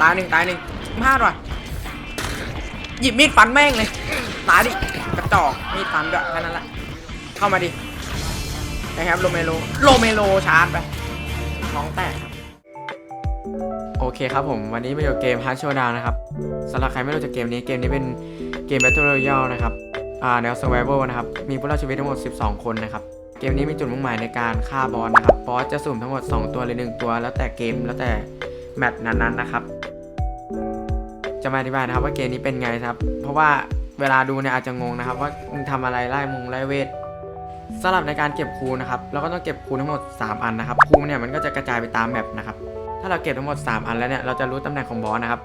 ตายหนึ่งตายหนึ่งพลาดว่ะหยิบมีดฟันแม่งเลยตายดิกระจอกมีดฟันด้วยแค่นั้นแหละเข้ามาดินะครับโรเมโลโรเมโลชาร์จไปท้องแตกครับโอเคครับผม วันนี้มาอยู่เกม Hard Showdown นะครับสำหรับใครไม่รู้จักเกมนี้เกมนี้เป็นเกม Battle Royale นะครับ อ่าแนว Survival นะครับ มีผู้รอดชีวิตทั้งหมด 12 คนนะครับ เกมนี้มีจุดมุ่งหมายในการฆ่าบอสนะครับ บอสจะสุ่มทั้งหมด 2 ตัวหรือ 1 ตัว แล้วแต่เกมแล้วแต่แมตช์นั้นๆนะครับ จะมาอธิบายนะครับว่าเกมนี้เป็นไงครับ เพราะว่าเวลาดูเนี่ยอาจจะงงนะครับ ว่ามึงทำอะไรไล่มงไล่เวทสำหรับในการเก็บคูณนะครับเราก็ต้องเก็บคูณทั้งหมด 3 อันนะครับคูณเนี่ยมันก็จะกระจายไปตามแมปนะครับ ถ้าเราเก็บทั้งหมด 3 อันแล้วเนี่ยเราจะรู้ตำแหน่งของบอสนะครับ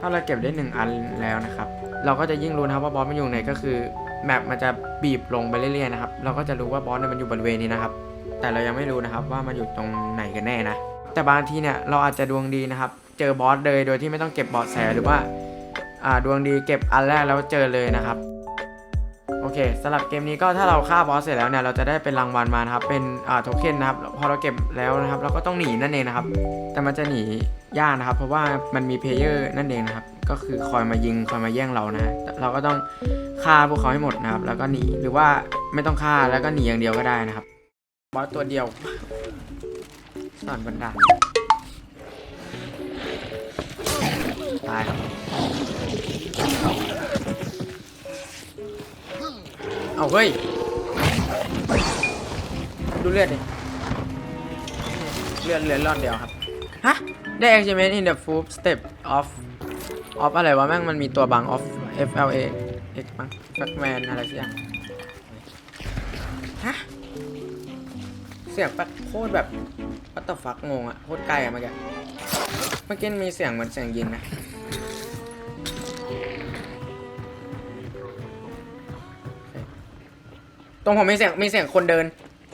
ถ้าเราเก็บได้ 1 อันแล้วนะครับ เราก็จะยิ่งรู้นะครับว่าบอสมันอยู่ไหนก็คือ แมปมันจะบีบลงไปเรื่อยๆนะครับ เราก็จะรู้ว่าบอสเนี่ยมันอยู่บริเวณนี้นะครับ แต่เรายังไม่รู้นะครับว่ามันอยู่ตรงไหนกันแน่นะ แต่บางทีเนี่ยเราอาจจะดวงดีนะครับ เจอบอสเลยโดยที่ไม่ต้องเก็บบาะแสหรือว่าอ่าดวงดีเก็บอันแรกแล้วเจอเลยนะครับโอเคสำหรับเกมนี้ก็ถ้าเราฆ่าบอสเสร็จแล้วเนี่ยเราจะได้เป็นรางวัลมานะครับเป็นอ่าโทเค็นนะครับพอเราเก็บแล้วนะครับ เราก็ต้องหนีนั่นเองนะครับ แต่มันจะหนียากนะครับ เพราะว่ามันมีเพลเยอร์นั่นเองนะครับ ก็คือคอยมายิงคอยมาแย่งเรานะ เราก็ต้องฆ่าพวกเขาให้หมดนะครับ แล้วก็หนีหรือว่าไม่ต้องฆ่าแล้วก็หนีอย่างเดียวก็ได้นะครับบอสตัวเดียวสอนบันดาลตายครับเอาเฮ้ย ดูเลือดดิเลือดเลือรอดเดียวครับ ฮะ ได้ achievement in the fourth step of of อะไรวะแม่งมันมีตัวบัง of F L A X มั้ง Batman อะไรสักอย่างฮะเสียงแป๊บโคตรแบบวัตถุฟักงงอะโคตรไกลอะเมื่อกี้เมื่อกี้มีเสียงเหมือนเสียงยิงนะตรงผมมีเสียงมีเสียงคนเดิน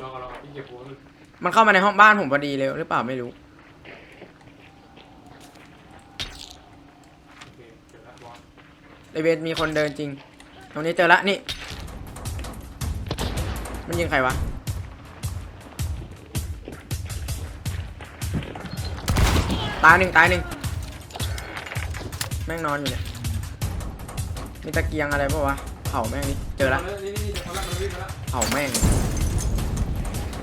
รอรอพี่เก็บหัวมันมันเข้ามาในห้องบ้านผมพอดีเลยหรือเปล่าไม่รู้ โอเคเก็บแล้วบอส ในเวทมีคนเดินจริง ตรงนี้เจอละนี่ มันยิงใครวะ ตายหนึ่งตายหนึ่งแม่งนอนอยู่เนี่ย มีตะเกียงอะไรปะวะ เผาแม่งนี่นี่นี่จะเขาละมันวิ่งมาละ เผาแม่ง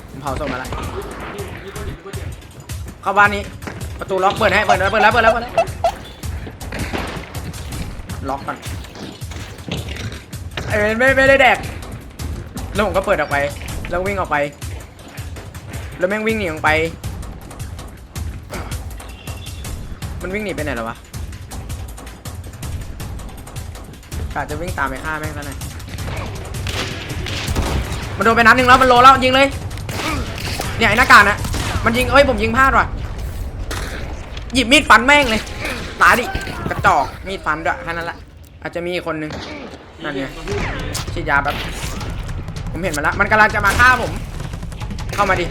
ผมเผาศพมาละเจ็บนี่ก็เจ็บเข้าบ้านนี้ ประตูล็อกเปิดให้ เปิดแล้วเปิดแล้วเปิดแล้วเปิดแล้ว ล็อกก่อนเอ้ยไม่ไม่ได้แดก แล้วผมก็เปิดออกไป แล้ววิ่งออกไป แล้วแม่งวิ่งหนีออกไป มันวิ่งหนีไปไหนแล้ววะกะจะวิ่งตามไปฆ่าแม่งแล้วไงมันโดนไปนัดหนึ่งแล้วมันโลแล้วยิงเลย เนี่ยไอ้หน้ากากนะมันยิงเอ้ยผมยิงพลาดว่ะหยิบมีดฟันแม่งเลย ตายดิกระจอกมีดฟันด้วยแค่นั้นแหละอาจจะมีคนนึงนั่นไงฉีดยาแบบผมเห็นมันแล้วมันกำลังจะมาฆ่าผม เข้ามาดิ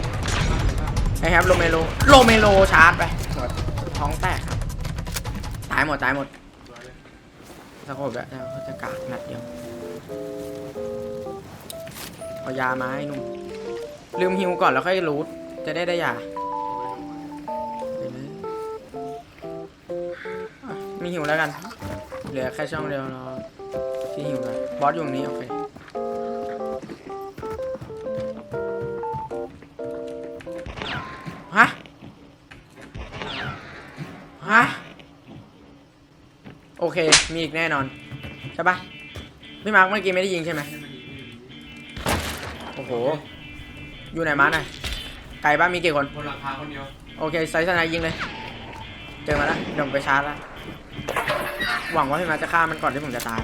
ไอแฮปโรเมโลโรเมโลชาร์จไปท้องแตกครับตายหมดตายหมดสะโขบแล้วแล้วเขาจะกาดนัดเดียวเอายามาให้นุ่มลืมฮิวก่อนแล้วค่อยรูทจะได้ได้ยา อะมีหิวแล้วกัน เหลือแค่ช่องเดียวเราที่หิวกันบอสอยู่ตรงนี้โอเคฮะฮะโอเค มีอีกแน่นอน ใช่ปะพี่มาร์คเมื่อกี้ไม่ได้ยิงใช่ไหมโอ้โห อยู่ไหนมาร์คน่ะไกลบ้านมีกี่คนบนหลังคาคนเดียว โอเคไซส์สนายยิงเลย เจอมาแล้วเดี๋ยวผมไปชาร์จแล้ว หวังว่าพี่มาจะฆ่ามันก่อนที่ผมจะตาย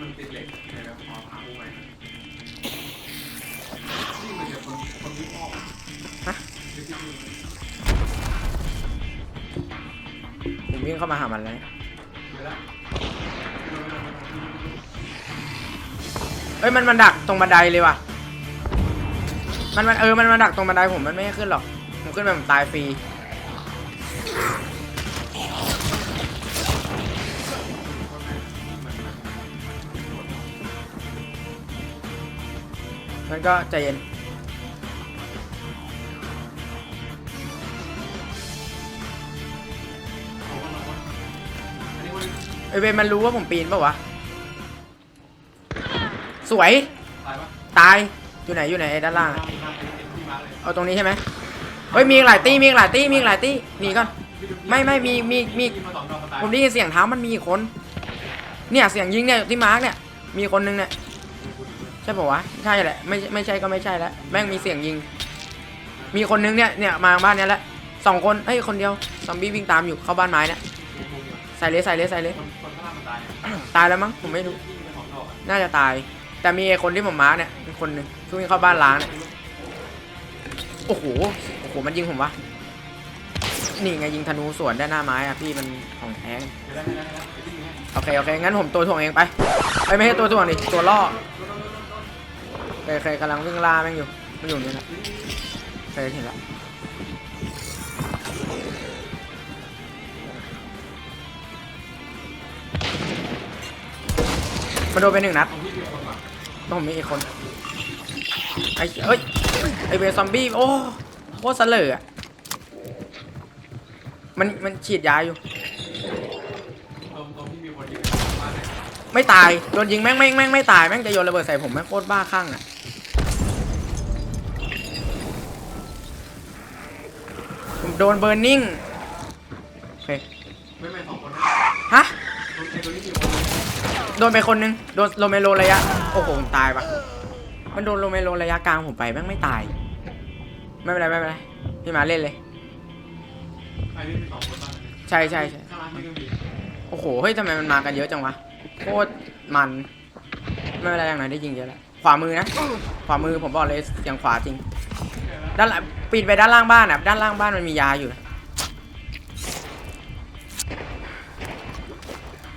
มันติดเหล็กเดี๋ยวขอหาผู้ใหม่นี่มันจะคนคนวิ่งออฮะ ผมวิ่งเข้ามาหามันแล้วเดี๋ยวละเอ้ยมันมันดักตรงบันไดเลยว่ะ มันมันเออมันมาดักตรงบันไดผมมันไม่ให้ขึ้นหรอกผมขึ้นไปผมตายฟรี งั้นก็ใจเย็นไอเวนมันรู้ว่าผมปีนปะวะ สวย ตาย อยู่ไหนอยู่ไหนด้านล่าง เอาตรงนี้ใช่ไหมเฮ้ยมีหลายตี้มีหลายตี้มีหลายตี้หนีก่อน ไม่ไม่มีมีมีผมได้ยินเสียงเท้ามันมีคน เนี่ยเสียงยิงเนี่ยที่มาร์กเนี่ย มีคนนึงเนี่ย ใช่ป่าวะใช่แหละไม่ไม่ใช่ก็ไม่ใช่แล้วแม่งมีเสียงยิง มีคนนึงเนี่ยเนี่ยมาบ้านเนี้ยแหละสองคนเอ้ยคนเดียวซอมบี้วิ่งตามอยู่เข้าบ้านไม้เนี่ยใส่เลยใส่เลยใส่เลยคนคนข้างล่างมันตายอะตายแล้วมั้งผมไม่รู้ที่เป็นสองดอกอะน่าจะตาย แต่มีไอ้คนที่ผมมาร์กเนี่ยเป็นคนหนึ่งที่วิ่งเข้าบ้านล้างเนี่ยโอ้โหโอ้โหมันยิงผมวะนี่ไงยิงธนูสวนด้านหน้าไม้อะพี่มันของแท้ เดี๋ยวได้ได้ได้ได้เดี๋ยวที่มีให้ โอเค โอเค งั้นผมตัวถ่วงเองไปไอ้ยไม่ใช่ตัวถ่วงดิตัวล่อ โอเคโอเคกำลังวิ่งล่าแม่งอยู่มันอยู่นี่แหละโอเคเห็นแล้วมาโดนไปหนึ่งนัดต้องมีอีกคนไอ้เอ้ยไอเวซอมบี้โอ้โคตรเสลออะมันมันฉีดยาอยู่ไหนไม่ตายโดนยิงแม่งแม่งแม่งไม่ตายแม่งจะโยนระเบิดใส่ผมแม่งโคตรบ้าคลั่งอะ โดนเบอร์นิ่งโอเคไม่ไม่สองคนนะฮะตรงไอ้ตรงที่มีคนยิงโดนไปคนนึงโดนโรเมโรระยะโอ้โหผมตายปะมันโดนโรเมโรระยะกลางผมไปแม่งไม่ตาย ไม่เป็นไรไม่เป็นไรพี่มาเล่นเลยไอ้นี่มีสองคนบ้านใช่ใช่ใช่ข้างล่างที่ก็มีโอ้โหเฮ้ยทำไมมันมากันเยอะจังวะโคตรมัน ไม่เป็นไรอย่างไรได้ยิงเยอะแล้วขวามือนะ ขวามือผมบอกเลยเสียงขวาจริง ด้านหลัง ปีนไปด้านล่างบ้านอะ ด้านล่างบ้านมันมียาอยู่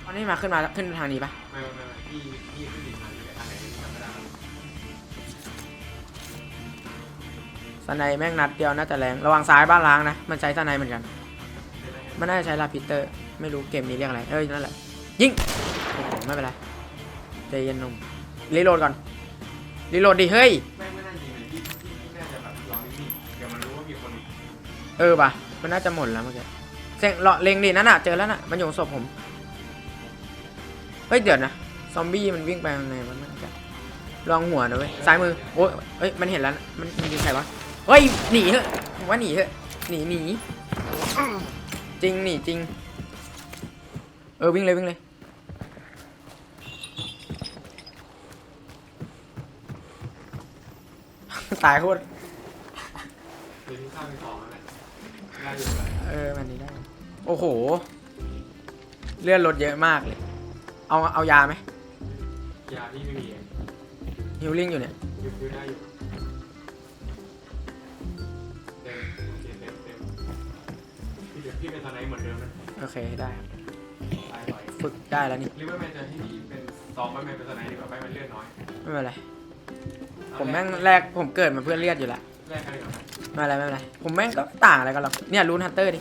ตอนนี้มาขึ้นมาขึ้นทางนี้ปะไม่ไม่ไม่พี่พี่ขึ้นดินมาอยู่ทางไหนจำไม่ได้แล้วสไนแม่งนัดเดียวน่าจะแรง ระวังซ้ายบ้านล้างนะ มันใช้สไนเหมือนกัน มันน่าจะใช้ลาพิเตอร์ ไม่รู้เกมนี้เรียกอะไร เอ้ยนั่นแหละ ยิงโอ้โหไม่เป็นไรใจเย็นหนุ่มรีโหลดก่อนรีโหลดดิเฮ้ย ไม่ เออป่ะมันน่าจะหมดแล้วเมื่อกี้เสียงเลาะเลงดินั่นน่ะเจอแล้วน่ะมันอยู่ศพผมเฮ้ยเดี๋ยวนะซอมบี้มันวิ่งไปยังไงมันน่าจะลองหัวนะเว้ยซ้ายมือโอ้ยเอ้ยมันเห็นแล้วมันมันยิงใครวะเฮ้ยหนีเถอะว่าหนีเถอะหนีหนีจริงหนีจริง เออวิ่งเลยวิ่งเลยตายโคตร เดี๋ยวที่ข้ามมีสองแล้วแหละได้อยู่เลยเออมันนี้ได้ โอ้โห เลื่อนรถเยอะมากเลย เอาเอายาไหมยาที่ไม่มีเองฮิลลิ่งอยู่เนี่ยยืมยืมได้อยู่เต็มโอเคเต็มเต็มพี่เดี๋ยวพี่เป็นสไนด์เหมือนเดิมนะโอเคได้ครับตายบ่อยฝึกได้แล้วนี่หรือว่าแมนจะให้พี่เป็นซองไม่แมนเป็นสไนด์ดีกว่าไม่มันเลือดน้อยไม่เป็นไรผมแม่งแรกผมเกิดมาเพื่อเลือดอยู่แล้วแรกกันเลยเหรอ ไม่เป็นไรไม่เป็นไรผมแม่งก็ต่างอะไรกันหรอกเนี่ยรูนฮันเตอร์ดิ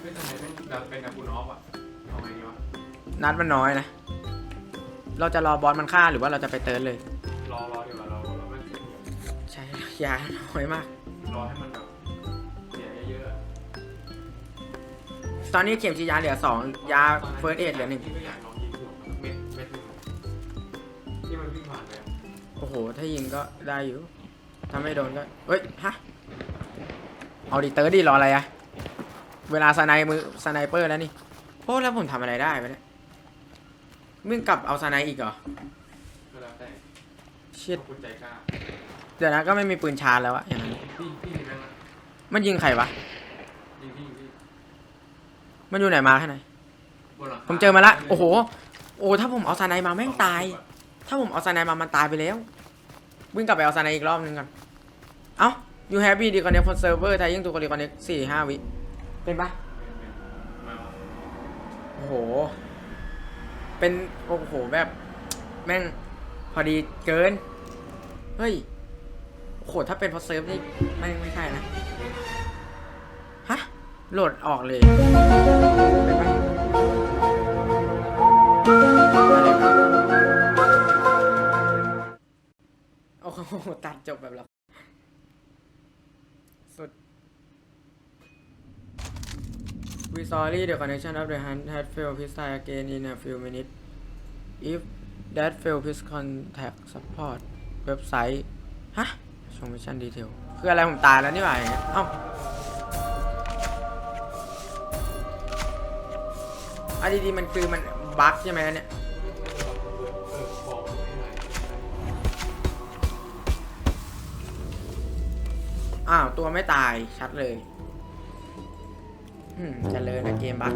ไม่สไนด์เป็นแบบเป็นกับคุณออฟอะเอาไงดีวะนัดมันน้อยนะ เราจะรอบอสมันฆ่าหรือว่าเราจะไปเติร์นเลย รอรอดีกว่ารอรอรอไม่เสียเงินใช่ยาน้อยมาก รอให้มันแบบเสียเยอะๆอะตอนนี้เข็มฉีดยาเหลือสองยาเฟิร์สเอดเหลือหนึ่งพี่ก็อยากลองยิงหัวมันเม็ดเม็ดหนึงที่มันวิ่งผ่านไปอะโอ้โห ถ้ายิงก็ได้อยู่ ถ้าไม่โดนก็เฮ้ย ฮะ เอาดิเติร์ดดิรออะไรอะเวลาสไนมือสไนเปอร์แล้วนี่โอ้แล้วผมทำอะไรได้ไปเนี่ยมึงกลับเอาสไนอีกเหรอก็แล้วแต่ชิดขอบคุณใจกล้าเดี๋ยวนะก็ไม่มีปืนชาร์จแล้วอะอย่างนั้นพี่พี่เห็นไหมนะมันยิงใครวะ ยิงพี่ยิงพี่มันอยู่ไหนมาแค่ไหนบนหลังคาผมเจอมาละ โอ้โห โอ้ถ้าผมเอาสไนมาแม่งตาย ถ้าผมเอาสไนมามันตายไปแล้ว วิ่งกลับไปเอาสไนาอีกรอบนึงก่อน เอ้า you happy ดีคอนเนคคนเซิร์ฟเวอร์ไทยยิ่งตัวคอนเนคคอนเนคสี่ห้าวิ เป็นปะโอ้โห เป็น โอ้โห แบบ แม่ง พอดีเกิน เฮ้ย โอ้โห ถ้าเป็นพอเซิร์ฟนี่ไม่ไม่ใช่นะ ฮะ โหลดออกเลย เป็นปะ ตัดจบแบบเราสุด We sorry the connection of the hand had failed. Please try again in a few minutes. If that fail, please contact support เว็บไซต์ ฮะ show mission detail คืออะไรผมตายแล้วนี่หว่าเงี้ยเอ้าอันดีๆมันคือมันบั๊กใช่ไหมเนี่ย อ้าว ตัวไม่ตายชัดเลย อืมเจะเลยนะเกมบัค